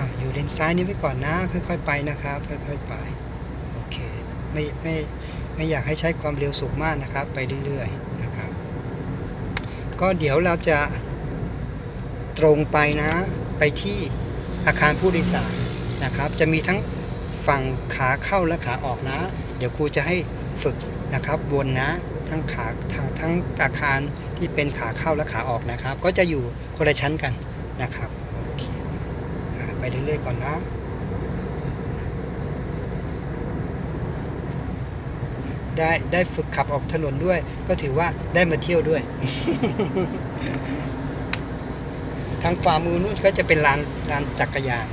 อ่าอยู่เลนซ้ายนี้ไว้ก่อนนะ ค่อยๆไปนะครับ ค่อยๆไป โอเค ไม่ไม่ไม่อยากให้ใช้ความเร็วสูงมากนะครับ ไปเรื่อยๆนะครับ ก็เดี๋ยวเราจะตรงไปนะ ไปที่อาคารผู้โดยสารนะครับ จะมีทั้งฝั่งขาเข้าและขาออกนะ เดี๋ยวครูจะให้ฝึกนะครับวนนะทั้งขาทั้งทั้งอาคารที่เป็นขาเข้าและขาออกนะครับ ก็จะอยู่คนละชั้นกันนะครับ เคอ่าไปเรื่อยๆก่อนนะ ได้ได้ฝึกขับออกถนนด้วย ก็ถือว่าได้มาเที่ยวด้วย ทางขวามือนู้นก็จะเป็นลานลานจักรยาน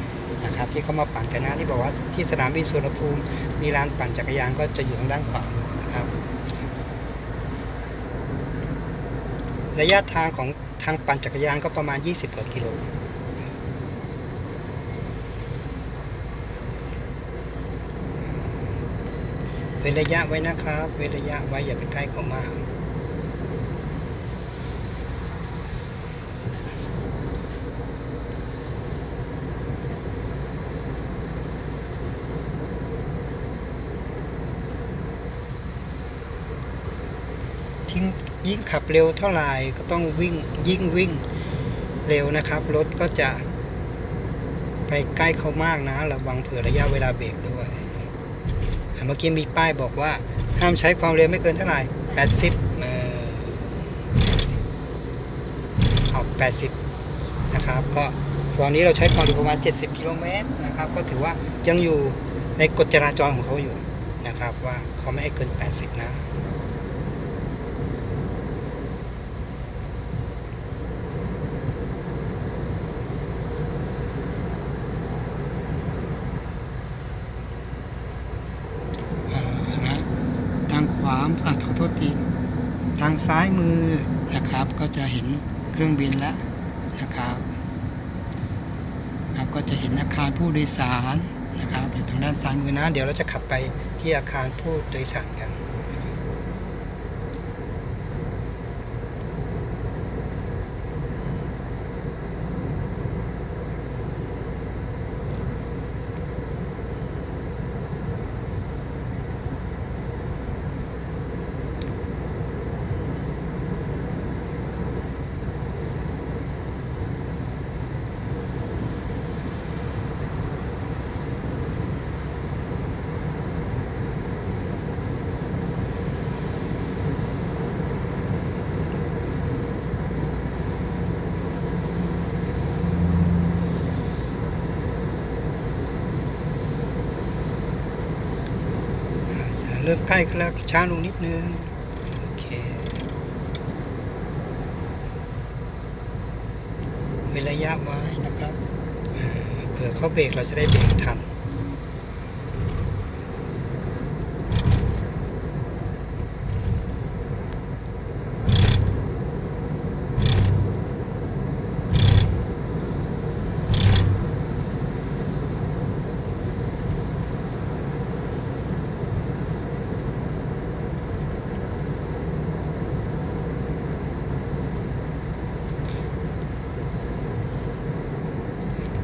นะครับ ที่เขามาปั่นกันนะที่บอกว่าที่สนามบินสุวรรณภูมิมีลานปั่นจักรยานก็จะอยู่ทางด้านขวามือนะครับ ระยะทางของทางปั่นจักรยานก็ประมาณ 20กว่ากิโล เว้นระยะไว้นะครับ เว้นระยะไว้อย่าไปใกล้เขามากทิ้งยิ่งขับเร็วเท่าไหร่ก็ต้องวิ่งยิ่งวิ่งเร็วนะครับ รถก็จะไปใกล้เขามากนะระวังเผื่อระยะเวลาเบรกด้วย เมื่อกี้มีป้ายบอกว่า ห้ามใช้ความเร็วไม่เกินเท่าไหร่80เอ่ออกแปดสิบนะครับ ก็ตอนนี้เราใช้ความเร็วประมาณ 70 กิโลเมตรนะครับ ก็ถือว่ายังอยู่ในกฎจราจรของเขาอยู่นะครับ ว่าเขาไม่ให้เกิน 80 นะ อ่านะทามอัดขอโทษทีทางซ้ายมือนะครับ ก็จะเห็นเครื่องบินแล้วนะครับครับ ก็จะเห็นอาคารผู้โดยสารนะครับอยู่ทางด้านซ้ายมือนะ เดี๋ยวเราจะขับไปที่อาคารผู้โดยสารกันนะครับอ่า เริ่มใกล้แล้วช้าลงนิดนึงโอเคเว้นระยะไว้นะครับเผื่อเขาเบรกเราจะได้เบรกทัน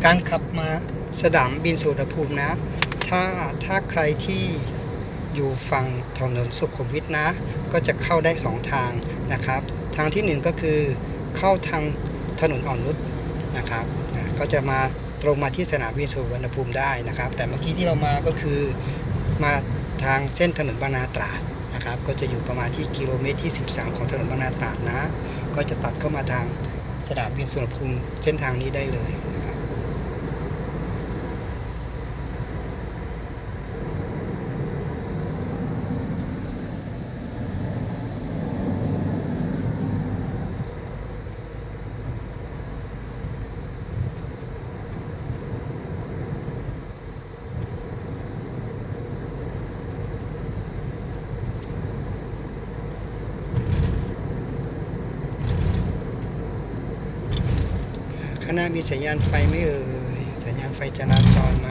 การขับมาสนามบินสุวรรณภูมินะ ถ้าถ้าใครที่อยู่ฝั่งถนนสุขุมวิทนะ ก็จะเข้าได้สองทางนะครับ ทางที่หนึ่งก็คือเข้าทางถนนอ่อนนุชนะครับนะก็จะมาตรงมาที่สนามบินสุวรรณภูมิได้นะครับ แต่เมื่อกี้ที่เรามาก็คือมาทางเส้นถนนบางนาตราดนะครับ ก็จะอยู่ประมาณที่กิโลเมตรที่ 13 ของถนนบางนาตราดนะ ก็จะตัดเข้ามาทางสนามบินสุวรรณภูมิเส้นทางนี้ได้เลยางหน้ามีสัญญาณไฟไหมเอ่ย สัญญาณไฟจราจรไหม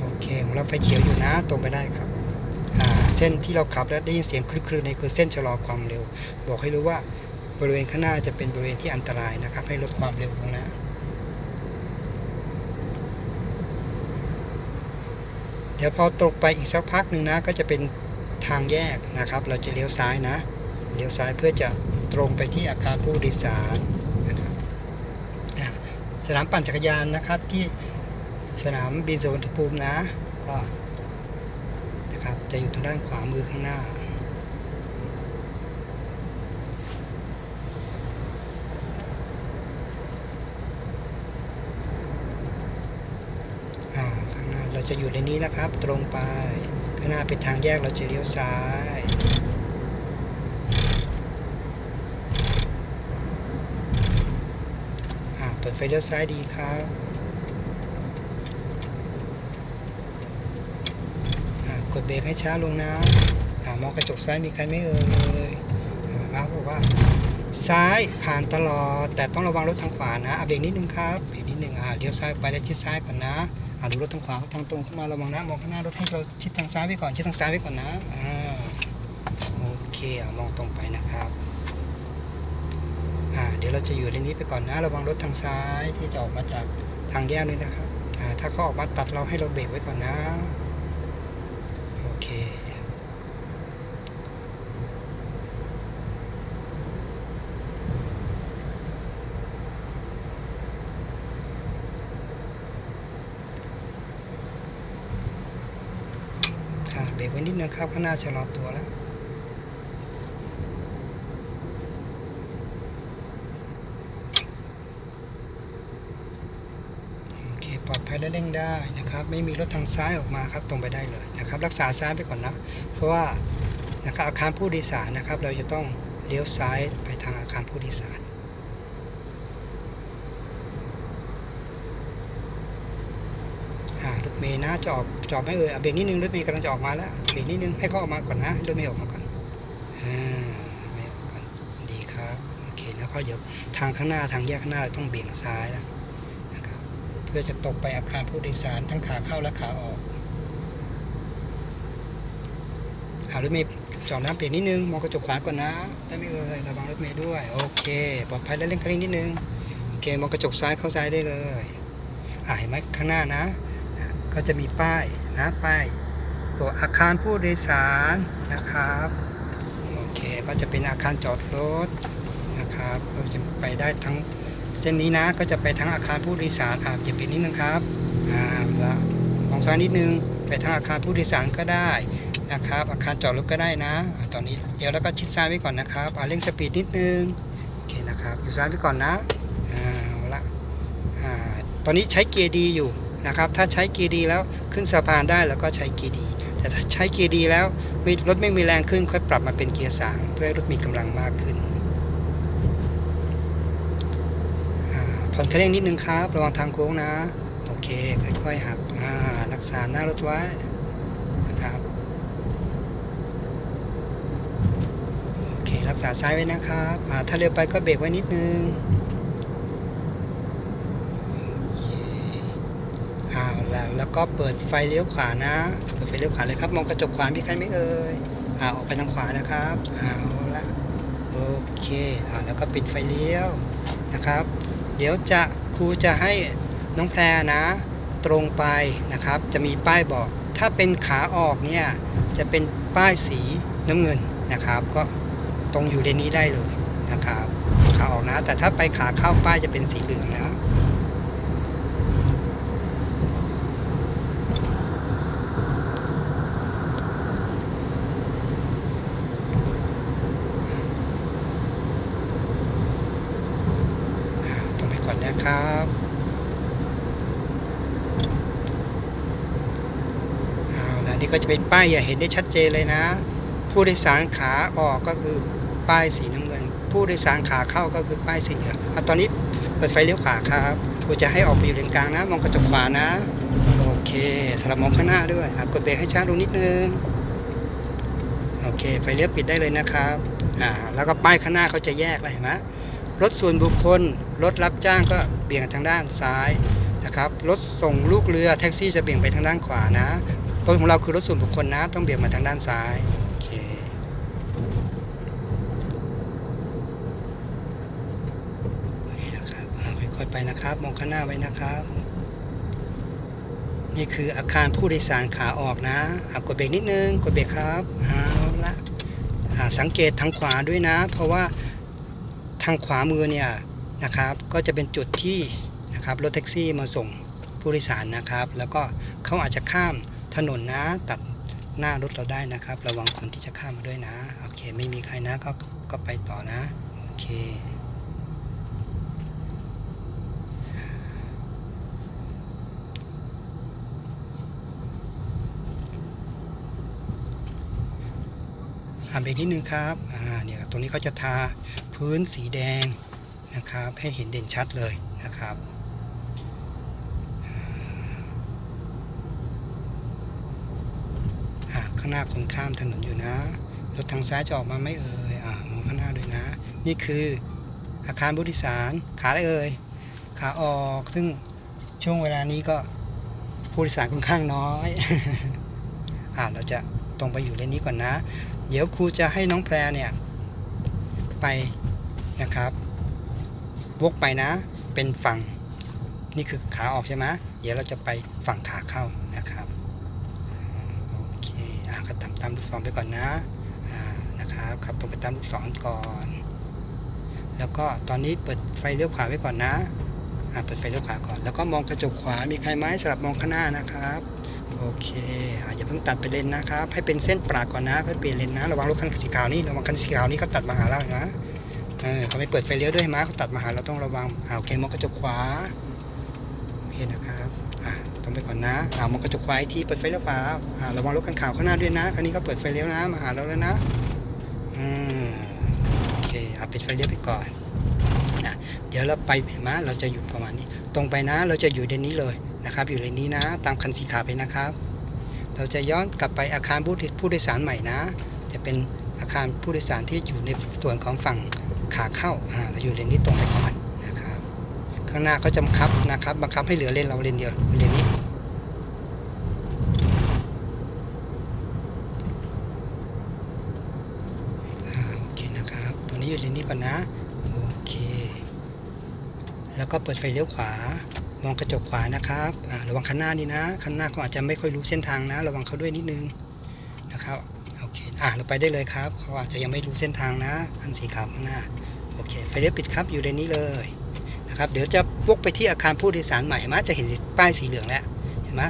โอเคของเราไฟเขียวอยู่นะตรงไปได้ครับเส้นที่เราขับแล้วได้ยินเสียงคลื่นในคือเส้นชะลอความเร็ว บอกให้รู้ว่าบริเวณข้างหน้าจะเป็นบริเวณที่อันตรายนะครับ ให้ลดความเร็วลงนะเดี๋ยวพอตกไปอีกสักพักหนึ่งนะ ก็จะเป็นทางแยกนะครับ เราจะเลี้ยวซ้ายนะเลี้ยวซ้ายเพื่อจะตรงไปที่อาคารผู้โดยสาร สนามปั่นจักรยานนะครับ ที่สนามบินสุวรรณภูมินะ ก็นะครับจะอยู่ทางด้านขวามือข้างหน้า ข้างหน้าเราจะอยู่ในนี้นะครับ ตรงไป ข้างหน้าเป็นทางแยกเราจะเลี้ยวซ้ายอ่า เปิดไฟเลี้ยวซ้ายดีครับกดเบรกให้ช้าลงนะอมองกระจกซ้ายมีใครไหม่เอ่ยอ่ามาบอกว่า ซ้ายผ่านตลอด แต่ต้องระวังรถทางขวานะอะเบรกนิดนึงครับเบรกนิดนึงอ่าเลี้ยวซ้ายไปแล้วชิดซ้ายก่อนนะอ่าดูรถทางขวาทางตรงเข้ามาระวังนะมองข้างหน้ารถให้เราชิดทางซ้ายไว้ก่อนชิดทางซ้ายไว้ก่อนนะอ่าโอเคอมองตรงไปนะครับ เดี๋ยวเราจะอยู่เลนนี้ไปก่อนนะ ระวังรถทางซ้ายที่จะออกมาจากทางแยกเลยนะครับถ้าเขาออกมาตัดเราให้เราเบรกไว้ก่อนนะ โอเคเบรกไว้นิดนึงครับข้างหน้าชะลอตัวแล้ว โอเค ปลอ ดภัยและเร่งได้นะครับไม่มีรถทางซ้ายออกมาครับตรงไปได้เลยนะครับรักษาซ้ายไปก่อนนะ เพราะว่านะครับอาคารผู้โดยสารนะครับ เราจะต้องเลี้ยวซ้ายไปทางอาคารผู้โดยสารรถเมย์นะจออกจอดไม่เอ่ยเบรกนิดนึงรถเมย์กำลังจะออกมาแล้วเบรกนิดนึงให้เขาออกมาก่อนนะรถเมย์ออกมาก่อนอ่าไม่ออกก่อนดีครับโอเคนะเพราะเดี๋ยวทางข้างหน้าทางแยกข้างหน้าเราต้องเบี่ยงซ้ายแล้ว พื่อจะตกไปอาคารผู้โดยสารทั้งขาเข้าและขาออกอารถเมย์จอดน้ำเปลี่ยนนิดนึง มองกระจกขวาก่อนนะได้ไม่เอ่ยระวังรถเมย์ด้วย โอเค ปลอดภัยและเร่งคันเร่งนิดนึง โอเค มองกระจกซ้ายเข้าซ้ายได้เลยอ่าเห็นไหมข้างหน้านะ ก็จะมีป้ายนะป้ายตัวอาคารผู้โดยสารนะครับ โอเค ก็จะเป็นอาคารจอดรถนะครับก็จะไปได้ทั้ง เส้นนี้นะก็จะไปทั้งอาคารผู้โดยสารอ่าอย่าปิดนิดนึงครับอ่าละมองซ้ายนิดนึงไปทางอาคารผู้โดยสารก็ได้นะครับ อาคารจอดรถก็ได้นะ ตอนนี้เดี๋ยวแล้วก็ชิดซ้ายไว้ก่อนนะครับอ่าเร่งสปีดนิดนึงโอเคนะครับอยู่ซ้ายไว้ก่อนนะอ่าเอาละอ่าตอนนี้ใช้เกียร์ดีอยู่นะครับ ถ้าใช้เกียร์ดีแล้วขึ้นสะพานได้แล้วก็ใช้เกียร์ดี แต่ถ้าใช้เกียร์ดีแล้วม่รถไม่มีแรงขึ้นค่อยปรับมาเป็นเกียร์สามเพื่อให้รถมีกำลังมากขึ้นอ่า ผ่อนคันเร่งนิดนึงครับ ระวังทางโค้งนะ โอเค ค่อยๆหักอ่ารักษาหน้ารถไว้นะครับ โอเค รักษาซ้ายไว้นะครับอ่าถ้าเร็วไปก็เบรกไว้นิดนึงอ้าวแล้วแล้วก็เปิดไฟเลี้ยวขวานะ เปิดไฟเลี้ยวขวาเลยครับ มองกระจกขวามีใครไหม่เอ่ยอ่าออกไปทางขวานะครับเอาละโอเคอ่าแล้วก็ปิดไฟเลี้ยวนะครับ ดี๋ยวจะครูจะให้น้องแพรนะ ตรงไปนะครับ จะมีป้ายบอก ถ้าเป็นขาออกเนี่ยจะเป็นป้ายสีน้ำเงินนะครับ ก็ตรงอยู่เลนนี้ได้เลยนะครับขาออกนะ แต่ถ้าไปขาเข้าป้ายจะเป็นสีเหลืองนะ อ่าตรงไปก่อนนะครับเอาละนี่ ก็จะเป็นป้ายอย่าเห็นได้ชัดเจนเลยนะ ผู้โดยสารขาออกก็คือป้ายสีน้ำเงิน ผู้โดยสารขาเข้าก็คือป้ายสีเหลืองเอาตอนนี้เปิดไฟเลี้ยวขวาครับกูจะให้ออกไปอยู่เลนกลางนะมองกระจกขวานะโอเคสำหรับมองข้างหน้าด้วยอะกดเบรกให้ช้าลงนิดนึงโอเคไฟเลี้ยวปิดได้เลยนะครับอ่าแล้วก็ป้ายข้างหน้าเขาจะแยกเลยเห็นไหมรถส่วนบุคคลรถรับจ้างก็เบี่ยงทางด้านซ้ายนะครับรถส่งลูกเรือแท็กซี่จะเบี่ยงไปทางด้านขวานะ รถของเราคือรถส่วนบุคคลนะ ต้องเบี่ยงมาทางด้านซ้ายโอเคนี่นะครับค่อยๆไปนะครับ มองข้างหน้าไว้นะครับ นี่คืออาคารผู้โดยสารขาออกนะอะกดเบรกนิดนึง กดเบรกครับเอาละอะสังเกตทางขวาด้วยนะ เพราะว่าทางขวามือเนี่ยนะครับ ก็จะเป็นจุดที่นะครับรถแท็กซี่มาส่งผู้โดยสารนะครับ แล้วก็เขาอาจจะข้าม ถนนนะตัดหน้ารถเราได้นะครับ ระวังคนที่จะข้ามมาด้วยนะ โอเค ไม่มีใครนะก็ก็ไปต่อนะ โอเค อ่าเบรกนิดนึงครับ อ่า เนี่ย ตรงนี้เขาจะทาพื้นสีแดงนะครับ ให้เห็นเด่นชัดเลยนะครับอ่างหน้าคนข้ามถนนอยู่นะ รถทางซ้ายจะออกมาไม่เอ่ยอ่ามองข้างหน้าด้วยนะ นี่คืออาคารผู้โดยสาร ขาอะไรเอ่ย ขาออก ซึ่งช่วงเวลานี้ก็ผู้โดยสารค่อนข้างน้อย อ่าเราจะตรงไปอยู่เลนนี้ก่อนนะ เดี๋ยวครูจะให้น้องแพรเนี่ย ไปนะครับ วกไปนะ เป็นฝั่ง นี่คือขาออกใช่ไหมเดี๋ยวเราจะไปฝั่งขาเข้านะครับ ก็ตามตามลูกศรไปก่อนนะอ่านะครับขับตรงไปตามลูกศรก่อน แล้วก็ตอนนี้เปิดไฟเลี้ยวขวาไว้ก่อนนะอ่าเปิดไฟเลี้ยวขวาก่อน แล้วก็มองกระจกขวามีใครไหมสลับมองข้างหน้านะครับโอเคอะอย่าเพิ่งตัดไปเลนนะครับ ให้เป็นเส้นปรากก่อนนะค่อยเปลี่ยนเลนนะ ระวังรถคันสีขาวนี่ระวังคันสีขาวนี่เขาตัดมาหาเราเห็นะเออเขาไม่เปิดไฟเลี้ยวด้วยเห็นไหมเขาตัดมาหาเราต้องระวังอ่าโอเคมองกระจกขวาโอเคนะครับ ต้องไปก่อนนะอ่ามองกระจกขวาอีกทีเปิดไฟเลี้ยวขวาอ่าระวังรถคันขาวข้างหน้าด้วยนะคันนี้เขาเปิดไฟเลี้ยวนะ มาหาเราแล้วนะอืมโอเคเอาปิดไฟเลี้ยวไปก่อนนะเดี๋ยวเราไปเห็นไหมเราจะอยู่ประมาณนี้ ตรงไปนะเราจะอยู่เลนนี้เลยนะครับ อยู่เลนนี้นะ ตามคันสีขาวไปนะครับ เราจะย้อนกลับไปอาคารผู้ผู้โดยสารใหม่นะ จะเป็นอาคารผู้โดยสารที่อยู่ในส่วนของฝั่งขาเข้าอ่าเราอยู่เลนนี้ตรงไปก่อนนะครับ ข้างหน้าเขาจะบังคับนะครับบังคับให้เหลือเลนเราเลนเดียวเลนนี้ อ่า โอเคนะครับ ตัวนี้อยู่ เลนนี้ก่อนนะ โอเค แล้วก็เปิดไฟเลี้ยวขวา มองกระจกขวานะครับระวังคันหน้านี่นะคันหน้าเขาอาจจะไม่ค่อยรู้เส้นทางนะ ระวังเขาด้วยนิดนึงนะครับโอเคอ่าเราไปได้เลยครับ เขาอาจจะยังไม่รู้เส้นทางนะคันสีขาวข้างหน้าโอเคไฟเลี้ยวปิดครับอยู่ในนี้เลยนะครับเดี๋ยวจะวกไปที่อาคารผู้โดยสารใหม่เห็นไหมจะเห็นป้ายสีเหลืองแล้วเห็นไหม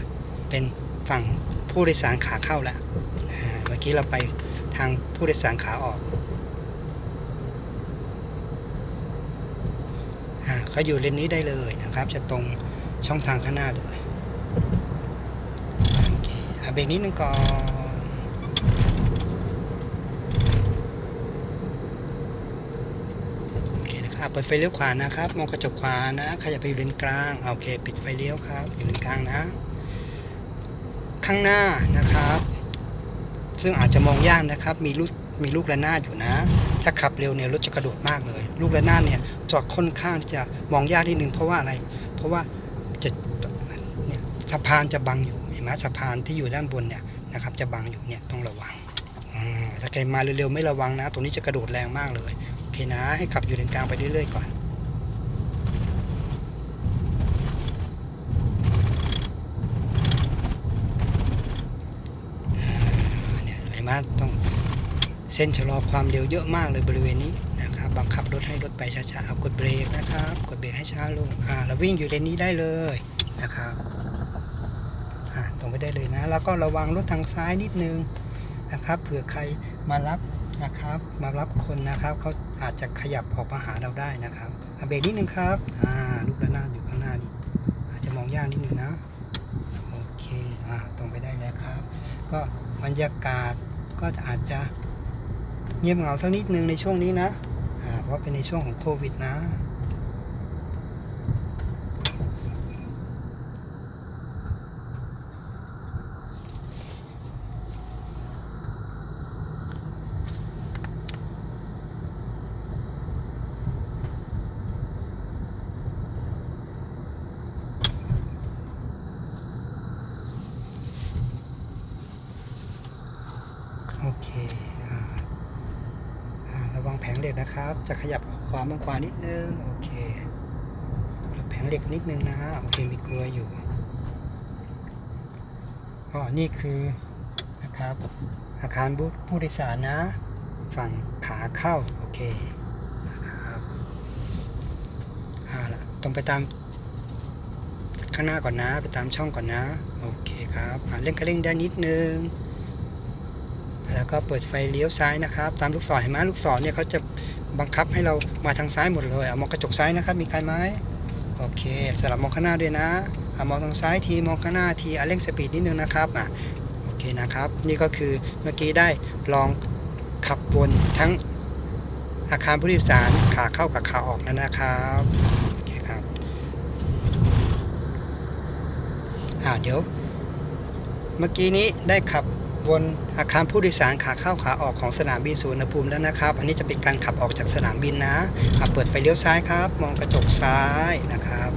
เป็นฝั่งผู้โดยสารขาเข้าแล้วเมื่อกี้เราไปทางผู้โดยสารขาออก อ่า เขาอยู่เลนนี้ได้เลยนะครับ จะตรงช่องทางข้างหน้าเลยโอเคอะเบรกนิดนึงก่อนโอเคนะครับเปิดไฟเลี้ยวขวานะครับ มองกระจกขวานะ ขยับไปอยู่เลนกลางอะโอเค ปิดไฟเลี้ยวครับ อยู่เลนกลางนะ ข้างหน้านะครับ ซึ่งอาจจะมองยากนะครับ มีลู มีลูกระนาดอยู่นะ ถ้าขับเร็วเนี่ยรถจะกระโดดมากเลย ลูกระนาดเนี่ยจอดค่อนข้างที่จะมองยากนิดนึงเพราะว่าอะไร เพราะว่าจะเนี่ยสะพานจะบังอยู่เห็นไหมสะพานที่อยู่ด้านบนเนี่ยนะครับจะบังอยู่เนี่ยต้องระวังอ่าถ้าใครมาเร็วๆไม่ระวังนะ ตรงนี้จะกระโดดแรงมากเลยโอเคนะ ให้ขับอยู่เลนกลางไปเรื่อยๆก่อนอ่า เส้นชะลอความเร็วเยอะมากเลยบริเวณนี้นะครับบังคับรถให้รถไปช้าๆเอากดเบรกนะครับกดเบรกให้ช้าลงอ่าเราวิ่งอยู่เลนนี้ได้เลยนะครับอ่าตรงไปได้เลยนะแล้วก็ระวังรถทางซ้ายนิดนึงนะครับเผื่อใครมารับนะครับ มารับคนนะครับเขาอาจจะขยับออกมาหาเราได้นะครับอะเบรกนิดนึงครับอ่าลูกระนาดอยู่ข้างหน้านี่อาจจะมองยากนิดนึงนะโอเคอ่าตรงไปได้แล้วครับ ก็บรรยากาศก็อาจจะ เงียบเหงาสักนิดนึงในช่วงนี้นะ เพราะเป็นในช่วงของโควิดนะ โอเค อ่า อ่า ระวังแผงเหล็ก นะครับ จะขยับขวาบางขวานิดนึง โอเคหลบแผงเหล็กนิดนึงนะ โอเค มีกลัวอยู่ก็นี่คือนะครับอาคารผู้ผู้โดยสารนะ ฝั่งขาเข้า โอเคนะครับเอาละตรงไปตามข้างหน้าก่อนนะ ไปตามช่องก่อนนะ โอเคครับเร่งคันเร่งได้นิดนึง แล้วก็เปิดไฟเลี้ยวซ้ายนะครับ ตามลูกศรเห็นไหมลูกศรเนี่ยเขาจะ บังคับให้เรามาทางซ้ายหมดเลยเอามองกระจกซ้ายนะครับ มีใครไหมโอเคสลับมองข้างหน้าด้วยนะเอามองทางซ้ายทีมองข้างหน้าทีอเร่งสปีดนิดนึงนะครับอะโอเคนะครับ นี่ก็คือเมื่อกี้ได้ลองขับวนทั้งอาคารผู้โดยสารขาเข้ากับขาออกแล้วนะครับโอเคครับอ่าเดี๋ยว เมื่อกี้นี้ได้ขับ บนอาคารผู้โดยสารขาเข้าขาออกของสนามบินสุวรรณภูมิแล้วนะครับ อันนี้จะเป็นการขับออกจากสนามบินนะเปิดไฟเลี้ยวซ้ายครับ มองกระจกซ้ายนะครับ